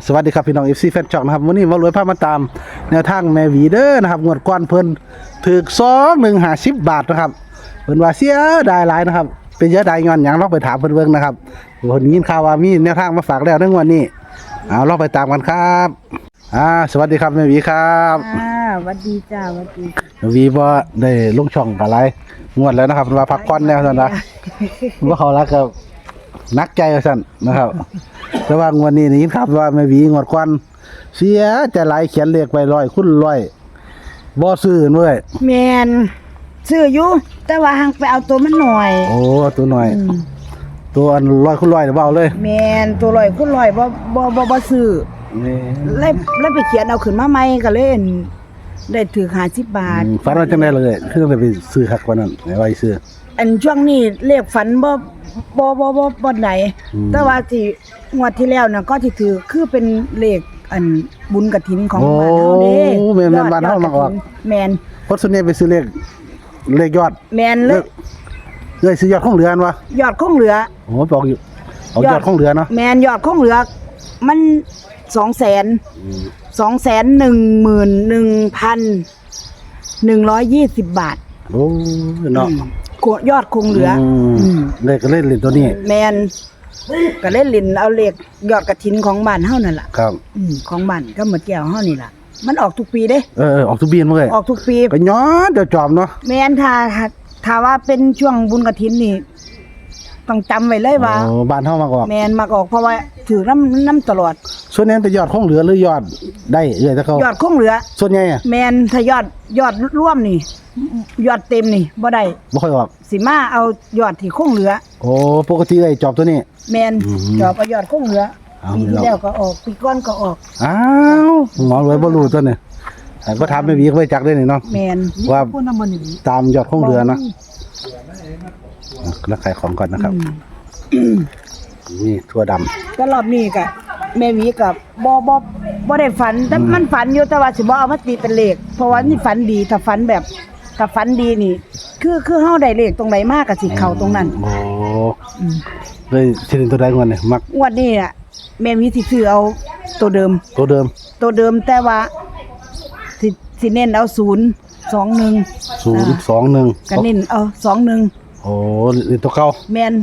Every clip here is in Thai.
สวัสดีครับพี่น้อง FC แฟนช่องนะครับวันนี้มารวยภาพมาตามแนวทางแม่หวีเด้อนะครับงวดก้อนเพิ่นถึกสองหนึ่งหาสิบบาทนะครับเพิ่นว่าเสียดายหลายนะครับ เป็นเยอะดายย้อนหยังลองไปถามเพิ่นเบิ่งนะครับวันนี้ยินข่าวว่ามีแนวทางมาฝากแล้วในงวดนี้เอาลองไปตามกันครับอ่าสวัสดีครับแม่หวีครับอ่าหวัดดีจ้าหวัดดีแม่หวีบ่ได้ลงช่องอะไรงวดแล้วนะครับเพิ่นว่าพักผ่อนแล้วซั่นนะบ่เขารักกับ นักใจว่าซั่นนะครับ แต่ว่างวดนี้นี่ยินครับว่าแม่หวีงวดก่อนเสียใจหลายเขียนเลขไว้ร้อยคุณร้อยบ่ซื้อเว้ยแมนซื้ออยู่แต่ว่าหังไปเอาตัวมันหน่อยโอ้ตัวหน่อย ตัวอันร้อยคุณร้อยเดี๋ยวเบาเลย แมนตัวลอยคุณลอยบ่บ่บ่บ่ซื้อนี่เลยเลยไปเขียนเอาขึ้นมาใหม่ก็เลยอั่นได้ถือ50บาทอืมฝันว่าจังได๋เลยคือต้องได้ไปซื้อคักกว่านั้นไว้ไว้ซื้อ อันช่วงนี้เลขฝันบ่บ่บ่บ่บ่ไหน อืม แต่ว่าที่งวดที่แล้วน่ะก็ที่ถือคือเป็นเลขอันบุญกฐินของโอ้บ้านเฮาเด้แม่นแม่นบ้านเฮามาออกแมนคนส่วนใหญ่ไปซื้อเลขเลขยอดแมนเลเลยขเลยซื้อยอดของเหลืออันวะยอดคงเหลือ โอ้บอกอยู่เอายอดของเหลือเนาะแมนยอดคงเหลือ มันสองแสนสองแสนหนึ่งหมื่นหนึ่งพันหนึ่งร้อยยี่สิบบาท โอ้เนาะอืม โคยอดคงเหลือมอืมเลขก็เล่นเล่นตัวนี้ แมนก็เล่นลินเอาเลขยอดกระถินของบ้านเฮานั่นล่ะครับ อืมของบ้านก็เหมือนแก้วเฮานี่ล่ะ มันออกทุกปีเด้ เออเออออกทุกเบียนมาเลยออกทุกปี ก็ย้อนเดี๋ยวจอมเนาะ แมนถ้าถ้าว่าเป็นช่วงบุญกระถินนี่ ต้องจำไว้เลยว่าโอ้บ้านเฮามาออกแมนมาออกเพราะว่าถือน้ำน้ำตลอด ส่วนนี้เป็นยอดของเหลือหรือยอดได้เอ้ยถ้าเขายอดคงเหลือ ส่วนใหญ่อะแมนถ้ายอดยอดร่วมนี่ ยอดเต็มนี่บ่ได้บ่ค่อยออก สิมาเอายอดที่คงเหลือ โอ้ปกติไอ้จอบตัวนี้ แมนอืมจอบเอายอดคงเหลือเอาปีที่แล้ว แล้วก็ออกปีก่อนก็ออก อ้าวหมอรวยบ่รู้ตัวนี้แต่ก็ถามไม่มีก็ไปจักได้นี่เนาะแมนว่า พูดน้ำมันนี่ตามยอดของเหลือเนาะ แล้วขายของก่อนนะครับ นี่ถั่วดำก็รอบนี้ก็แม่หวีกับบ่บ่บ่ได้ฝันแต่มันฝันอยู่แต่ว่าสิบ่เอามาตีเป็นเลขเพราะว่านี่ฝันดีถ้าฝันแบบถ้าฝันดีนี่ คือคือเฮาได้เลขตรงไหนมากก็สิเข้าตรงนั้นโอ้อืมเลยสิเป็นตัวใดก่อนเนี่ยมักงวดนี้อะแม่หวีสิซื้อเอาตัวเดิม ตัวเดิม ตัวเดิมแต่ว่าสิสิเน้นเอาศูนย์สองหนึ่ง021ก็เน้นเอาสองหนึ่ง โอ้นี่ตัวเก่าแมน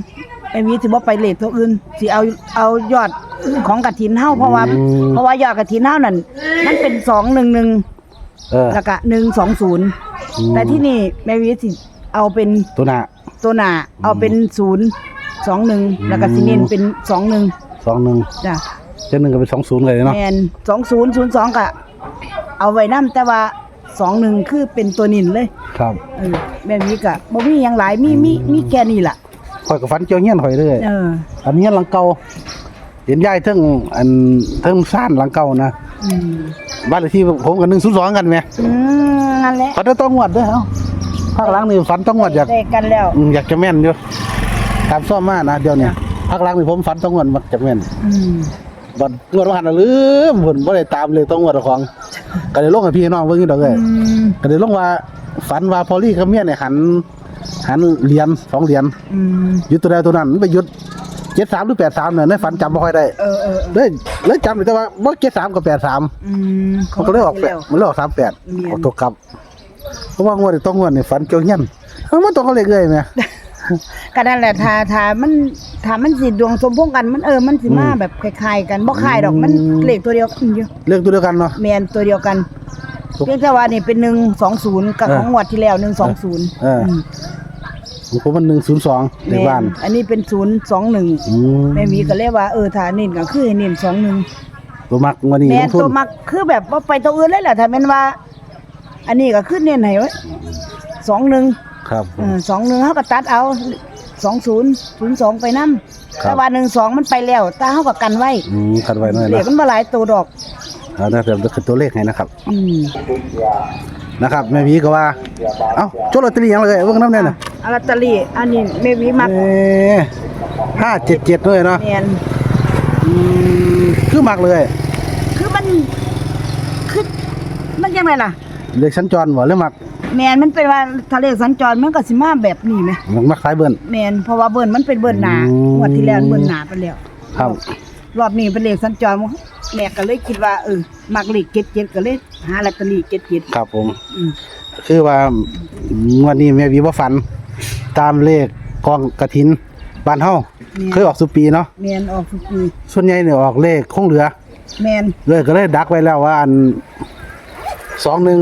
ไอ้วีสิบ่ไปเลทตัวอื่นสิเอาเอายอดของกฐินเฮาเพราะว่า เพราะว่ายอดกฐินเฮานั่นมันเป็นสองหนึ่งหนึ่งเออ แล้วก็หนึ่งสองศูนย์อืม แต่ที่นี่แม่วีสิเอาเป็นตัวหน้า ตัวหน้าเอาเป็นศูนย์สองหนึ่งแล้วก็สิเน้นเป็นสองหนึ่ง21จ้ะ เจ้าหนึ่งก็เป็น20เลยเนาะ แมนสองศูนย์ศูนย์สองก็เอาไว้นํแต่ว่า สองหนึ่งคือเป็นตัวนินเลยครับเออแม่มีก็บ่มีหยังหลายมีมีมีแค่นี้ล่ะ ข่อยก็ฝันเกี่ยวเฮียนข่อยเด้อเออ อันนี้หลังเก่าเห็นยายเทิงอันเทิงซ่านหลังเก่านะอืมบ้านเลขที่ผมกับ102กันแหมอืมนั่นแหละฝันได้ต้องงวดเด้อเอ้าภาคหลังนี่ฝันต้องงวดอยาก ได้กันแล้วอืมอยากจะแม่นอยู่ตามซ่อมมานะเดี๋ยวนี้ภาคหลังนี่ผมฝันต้องงวดมักจะแม่นอืม บัดงวดว่าหันน่ะลืมเพิ่นบ่ได้ตามเลยต้องงวดเจ้าของ ก็ได้ลงให้พี่น้องเบิ่งอยู่ดอกเอ้ยอืมก็ได้ลงว่าฝันว่าพอลี่กับเมียเนี่ยหันหันเหรียญสองเหรียญอืมหยุดตัวใดตัวนั้นมันไปหยุด73หรือ83เนี่ยในฝันจำบ่ค่อยได้เออเออเออเลยเลยจำได้แต่ว่าบ่73กับ83อืมมันก็เลยออกแปดมันเลยออก38เรียน ออกตัวกลับเพราะว่างวดนี้ต้องงวดนี่ฝันเกี่ยวเงี้ยนเอ้ามันต้องเขาเลขเลยแม่ ก็นั่นแหละถ้าถ้ามันถ้ามันสิดวงสมพงษ์กันมันเออมันสิมาอืมแบบคล้ายๆกันบ่คล้ายดอกมันอืมเลขตัวเดียวกันอยู่เลขตัวเดียวกันเนาะ แม่นตัวเดียวกันถูกเพียงแต่ว่านี่เป็น120กับเออของงวดที่แล้ว120เออมของผมมัน102ในแม่บ้านอันนี้เป็น021อืมแม่มีก็เลยว่าเออถ้าเน้นก็คือให้เน้น21ตัวมักงวดนี้แม่ลนงทุน ตัวมักคือแบบว่าไปตัวอื่นเลยแหละถ้าแม่นว่า อันนี้ก็ขึ้นเน้นให้ไว้สองหนึ่ง ครับผเอมอสองหนึ่งเขาก็ตัดเอาสองศูนย์ศูนย์สองไปนํครับ แต่ว่าหนึ่งสองมันไปแล้วตาเขาก็กันไว้อืมคัดไว้หน่อยเหล็นะกมันมาหลายตัวดอก เอาได้เดี๋ยวจะขึ้นตัวเลขให้นะครับ อืมนะครับแม่พีก็ว่า เอ้าโจทย์ลอตเตอรี่ยังเลยเบิ่งน้ำเนี่ยน่ะอาลอตเตอรี่อันนี้แม่วิมักเอ๊ห้าเจ็ดเจ็ดด้วยเนาะแมนอืมคือมักเลย คือมันคือมันยังไงล่ะ เลขสัญจรบ่หรือมัก แมนมันเป็นว่าทะเลสัญจรมันก็สิมาแบบนี้ไหมมักมักสายเบิ่นแมนเพราะว่าเบิ้นมันเป็นเบิ้นหนาอืม งวดที่แล้วเบิ้นหนาไปแล้วครับ รอบนี้เป็นเลขสัญจรแม่ก็เลยคิดว่าเออมักเลขเจ็ดเจ็ดก็เลยหาลอตเตอรี่เจ็ดเจ็ดครับผม อืมคือว่างวดนี้แม่วีบ่ฝัน ตามเลขกองกระถินบ้านเฮาเคยออกสุปีเนาะแมนออกทุกปีส่วนใหญ่เนี่ยออกเลขคงเหลือ แมนเลยก็เลยดักไว้แล้วว่าอันสองหนึ่ง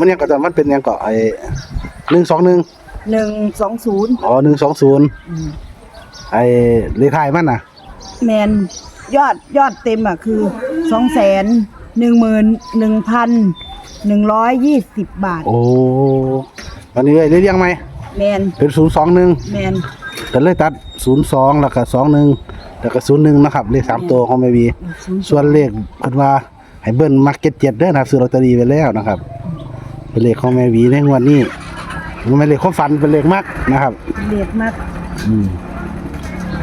มันยังก็จะมันเป็นยังก็ไอ้หนึ่งสองหนึ่งหนึ่งสองศูนย์อ๋อหนึ่งสองศูนย์ไอ้เลขท้ายมันน่ะ แมนยอดยอดเต็มอะคือสองแสนหนึ่งหมื่นหนึ่งพันหนึ่งร้อยยี่สิบบาท โอ้วันนี้เลยเรียงไหมแมนเป็นศูนย์สองหนึ่งแมนก็เลยตัดศูนย์สองแล้วก็สองหนึ่งแล้วก็ศูนย์หนึ่งนะครับ เลขสามตัวของแม่บีส่วนเลขเพิ่นว่าให้เบิ้ลมาร์เก็ตเจ็ดเด้อนะครับซื้อลอตเตอรี่ไปแล้วนะครับ เป็นเลขของแม่วีในงวดนี้มันเป็นเลขความฝันเป็นเลขมักนะครับเรียกมากอืม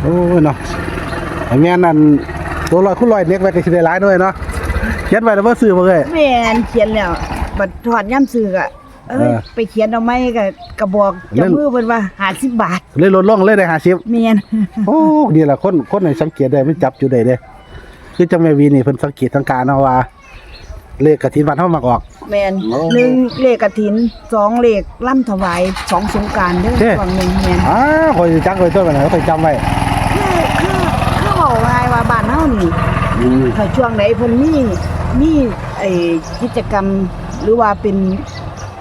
โอ้ยเนาะไอ้แม่นั่นตัวลอยคุณลอยเน็กไว้ก็สิได้หลายด้วยเนาะเขียนไว้แล้วบ่ซื้อบ่เอ้ย แมนเขียนแล้วบัดถอดย่ำซื้ออะเอ้ยเออไปเขียนเอาไหมกับกระบอกเล่เจ้านมือเพิ่นว่าหาสิบบาทเลยลดลงเลยได้50 แมนโอ้นี่ล่ะคนคนไหนสังเกตได้มันจับอยู่ได้เด้คือจังแม่วีนี่เพิ่นสังเกตทางการเนาะว่า เลขกฐินบ้านเฮามักออก แมนโอ้ หนึ่งเลขกระถินสองเลขล่ำถวายสองสงกรารเด้อเด้ฝั่งหนึ่งแมน อ้าคอยสิจักไว้ตัวมันคอยจำไว้คือคือคือบอกว่าว่าบ้านเฮานี่อืมถ้าช่วงไหนเพิ่นมีมีไอ้กิจกรรมหรือว่าเป็น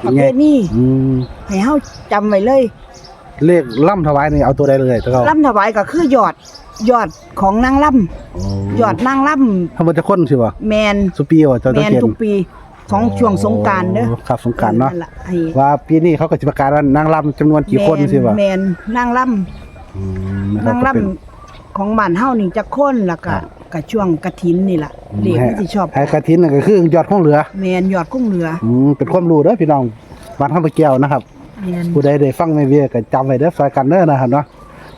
ประเภทนี้อืมให้เฮาจำไว้เลยเลขล่ำถวายนี่เอาตัวใดเลยตัวเขาล่ำถวายก็คือยอดยอดของนางล่ำยอดนางล่ทั้งหมดจะคนสิบ่ำแมนสุปีว่าเจะแมต้องนเขียนทุกปี ของช่วงสงกรารเด้อครับสงกรารเนาะออล่ไอ้ว่าปีนี้เขาก็จะประกาศว่านางรำจำนวนกี่คนสิบ่แมนนางล่อืมำนะครันาบงก็ล่เป็นำของบ้านเฮานี่จะคนแล้วก็ครับ ก็ช่วงกฐินนี่ล่ะเด็กให้ที่ชอบให้กระถินนั่นก็คือยอดของเหลือแมนยอดกุ้งเหลืออืมเป็นความรู้เด้อพี่น้องบ้านข้างตะเกียวนะครับ แมนผู้ใดได้ฟังไม่เวียก็จำไว้เด้อซอยกันเด้อนะครับเนาะ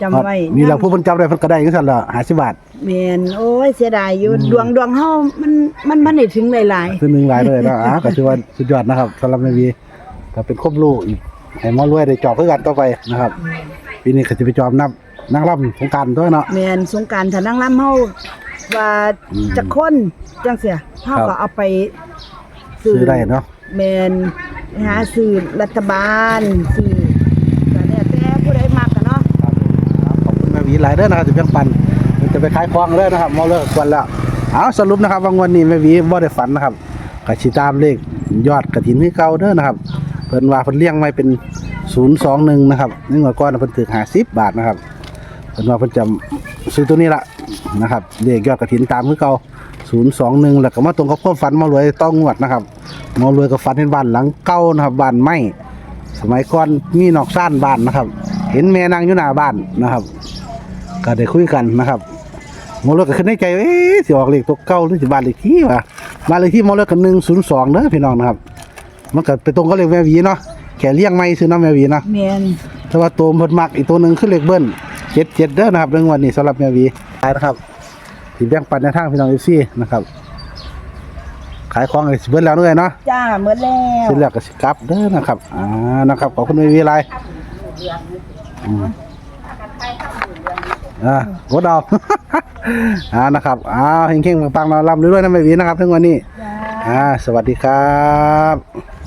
จำไว้นี่แหละผู้เพิ่นจำได้เพิ่นก็ได้จังซั่นล่ะ50บาท แมนโอ้ยเสียดายอยู่ดวงดวงเฮามันมันมันได้ถึงหลายคือหนึงหลายเลยเนาะอ่าก็ถือว่าสุดยอดนะครับสำหรับแม่วีก็เป็นความรู้อีกให้หมอรวยได้จอบคือกันต่อไปนะครับปีนี้ก็สิไปจอบนับนางรำสงกรารด้วยเนาะ ๆแมนสงกรารถ้านางล่ำเฮาว่าอืมจะคนจังเสียเฮาครับก็เอาไปซื้อได้เนาะแมนหาซื้อรัฐบาลซื้อก็แล้วแต่ผู้ใดมักกันเนาะ ครับขอบคุณแม่หวีหลายเด้อนะครับจะแบ่งปันมัน จะไปขายของเด้อนะครับมาเลิกกวนแล้วเอาสรุปนะครับว่างวันนี้แม่หวีบ่ได้ฝันนะครับก็สิตามเลขยอดกฐินคือเก่าเด้อนะครับเพิ่นว่าเพิ่นเลี้ยงไว้เป็น 021 นะครับในงวดก่อนเพิ่นถือ50 บาทนะครับเพิ่นว่าเพิ่นจะซื้อตัวนี้ละนะครับเลขยอดกฐินตามคือเก่า021 แล้วก็มาตรงกับความฝันมารวยต้องงวดนะครับมารวยก็ฝันเห็นบ้านหลังเก่านะครับบ้านไม้สมัยก่อนมีนอกซ่านบ้านนะครับ เห็นแม่นางอยู่หน้าบ้านนะครับ ก็ได้คุยกันนะครับ หมอเลิกก็ขึ้นในใจว่าเอ๊ะสิออกเลขตัวเก่าหรือสิบ้านเลขที่วะบ้านเลขที่หมอเลิกกันหนึ่งศูนย์สองเด้อพี่น้องนะครับ มันก็ไปตรงกับเลขแม่หวีเนาะแค่เลี้ยงไม่ซื้อน้ำแม่หวีเนาะแมนแต่ว่าตัวเพิ่นมักอีกตัวหนึ่งคือเลขเบิ้ลเจ็ดเจ็ดเด้อนะครับเรื่องวันนี้สำหรับแม่หวีขายนะครับที่แบ่งปันในทางพี่น้องเอฟซีนะครับ ขายของเลยสิเบิ้ลแล้วด้วยเนาะจ้าหมดแล้วสิ้นแล้วก็สิกลับเด้อนะครับอ่านะครับขอบคุณไม่มีอะไรอืม อ่ากดเอา อ่านะครับอ้าวเฮงๆปังๆเราลำเรื่อยๆนะไม่วีนะครับทั้งวันนี้จ้าอ่า สวัสดีครับ